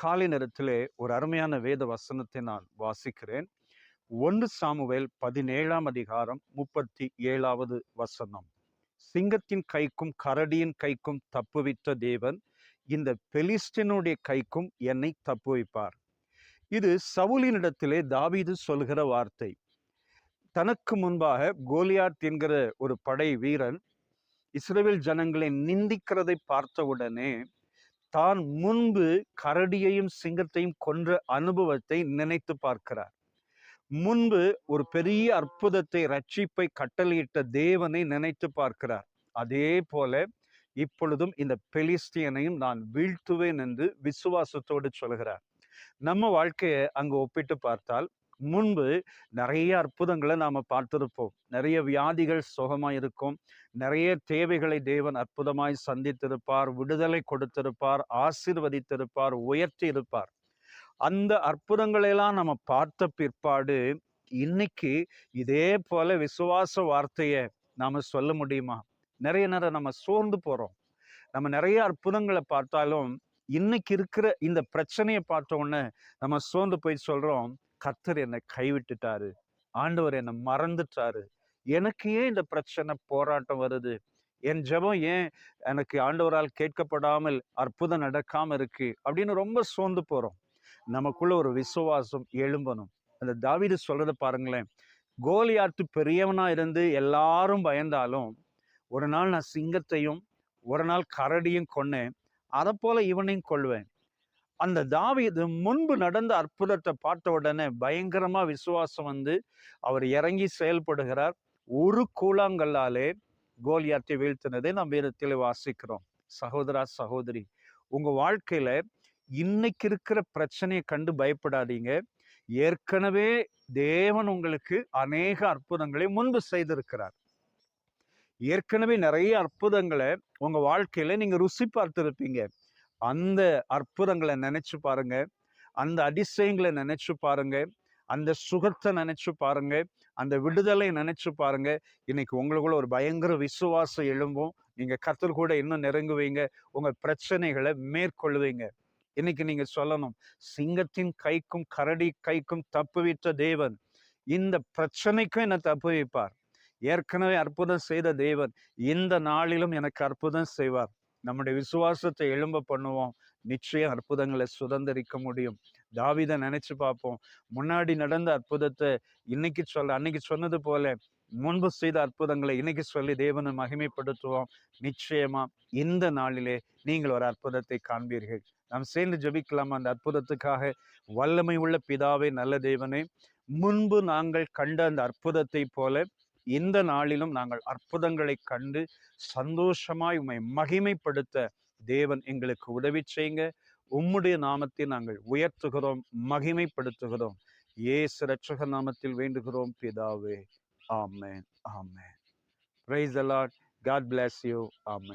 காலை நேரத்திலே ஒரு அருமையான வேத வசனத்தை நான் வாசிக்கிறேன். ஒன்று சாமுவேல் பதினேழாம் அதிகாரம் முப்பத்தி ஏழாவது வசனம். சிங்கத்தின் கைக்கும் கரடியின் கைக்கும் தப்புவித்த தேவன் இந்த பெலிஸ்டினுடைய கைக்கும் என்னை தப்புவிப்பார். இது சவுலினிடத்திலே தாவீது சொல்கிற வார்த்தை. தனக்கு முன்பாக கோலியாத் என்கிற ஒரு படை வீரன் இஸ்ரேல் ஜனங்களை நிந்திக்கிறதை பார்த்தவுடனே தான் முன்பு கரடியையும் சிங்கத்தையும் கொன்ற அனுபவத்தை நினைத்து பார்க்கிறார். முன்பு ஒரு பெரிய அற்புதத்தை ரட்சிப்பை கட்டளையிட்ட தேவனை நினைத்து பார்க்கிறார். அதே போல இப்பொழுதும் இந்த பெலிஸ்தியனையும் நான் வீழ்த்துவேன் என்று விசுவாசத்தோடு சொல்கிறார். நம்ம வாழ்க்கையை அங்கு ஒப்பிட்டு பார்த்தால் முன்பு நிறைய அற்புதங்களை நாம் பார்த்திருப்போம். நிறைய வியாதிகள் சுகமாக இருக்கும். நிறைய தேவைகளை தேவன் அற்புதமாய் சந்தித்திருப்பார். விடுதலை கொடுத்திருப்பார். ஆசீர்வதித்திருப்பார். உயர்த்தி இருப்பார் அந்த அற்புதங்களெல்லாம் நம்ம பார்த்த பிற்பாடு இன்னைக்கு இதே போல விசுவாச வார்த்தையை நாம் சொல்ல முடியுமா? நிறைய நேரம் நம்ம சோர்ந்து போகிறோம் நம்ம நிறைய அற்புதங்களை பார்த்தாலும் இன்னைக்கு இருக்கிற இந்த பிரச்சனையை பார்த்த உடனே நம்ம சோர்ந்து போய் சொல்கிறோம் கர்த்தர் என்னை கைவிட்டுட்டாரு. ஆண்டவர் என்னை மறந்துட்டாரு. எனக்கு ஏன் இந்த பிரச்சனை போராட்டம் வருது? என் ஜெபம் ஏன் எனக்கு ஆண்டவரால் கேட்கப்படாமல் அற்புதம் நடக்காம இருக்கு? அப்படின்னு ரொம்ப சோர்ந்து போறோம். நமக்குள்ள ஒரு விசுவாசம் எழும்பணும். அந்த தாவிடு சொல்றத பாருங்களேன். கோலியாத்து பெரியவனா இருந்து எல்லாரும் பயந்தாலும் ஒரு நாள் நான் சிங்கத்தையும் ஒரு நாள் கரடியும் கொன்னேன். அதை போல இவனையும் கொள்வேன் அந்த தாவீது முன்பு நடந்த அற்புதத்தை பார்த்த உடனே பயங்கரமா விசுவாசம் வந்து அவர் இறங்கி செயல்படுகிறார். ஒரு கூழாங்கல்லாலே கோலியாத்தை வீழ்த்தினதை நாம் வேதத்தில் வாசிக்கிறோம். சகோதரா சகோதரி உங்க வாழ்க்கையில இன்னைக்கு இருக்கிற பிரச்சனையை கண்டு பயப்படாதீங்க. ஏற்கனவே தேவன் உங்களுக்கு அநேக அற்புதங்களை முன்பு செய்திருக்கிறார். ஏற்கனவே நிறைய அற்புதங்களை உங்க வாழ்க்கையில நீங்க ருசி பார்த்திருப்பீங்க. அந்த அற்புதங்களை நினைச்சு பாருங்க. அந்த அதிசயங்களை நினைச்சு பாருங்க. அந்த சுகத்தை நினைச்சு பாருங்க. அந்த விடுதலை நினைச்சு பாருங்க. இன்னைக்கு உங்களுக்குள்ள ஒரு பயங்கர விசுவாசம் எழும்பும். நீங்க கத்தல் கூட இன்னும் நெருங்குவீங்க. உங்க பிரச்சனைகளை மேற்கொள்வீங்க. இன்னைக்கு நீங்க சொல்லணும். சிங்கத்தின் கைக்கும் கரடி கைக்கும் தப்புவித்த தேவன். இந்த பிரச்சனைக்கும் என்ன தப்பு வைப்பார். ஏற்கனவே அற்புதம் செய்த தேவன். இந்த நாளிலும் எனக்கு அற்புதம் செய்வார். நம்முடைய விசுவாசத்தை எழும்ப பண்ணுவோம். நிச்சயம் அற்புதங்களை சுதந்திரிக்க முடியும். தாவிதை நினைச்சு பார்ப்போம். முன்னாடி நடந்த அற்புதத்தை இன்னைக்கு சொல்ல அன்னைக்கு சொன்னது போல முன்பு செய்த அற்புதங்களை இன்னைக்கு சொல்லி தேவனை மகிமைப்படுத்துவோம். நிச்சயமா இந்த நாளிலே நீங்கள் ஒரு அற்புதத்தை காண்பீர்கள். நாம் சேர்ந்து ஜெபிக்கலாம் அந்த அற்புதத்துக்காக. வல்லமை உள்ள பிதாவே நல்ல தேவனே முன்பு நாங்கள் கண்ட அந்த அற்புதத்தை போல இந்த நாளிலும் நாங்கள் அற்புதங்களை கண்டு சந்தோஷமாய் உம்மை மகிமைப்படுத்த தேவன் எங்களுக்கு உதவி செய்யுங்க. உம்முடைய நாமத்தை நாங்கள் உயர்த்துகிறோம் மகிமைப்படுத்துகிறோம். ஏசு ரட்சக நாமத்தில் வேண்டுகிறோம் பிதாவே. ஆமேன் ஆமேன். Praise the Lord God bless you amen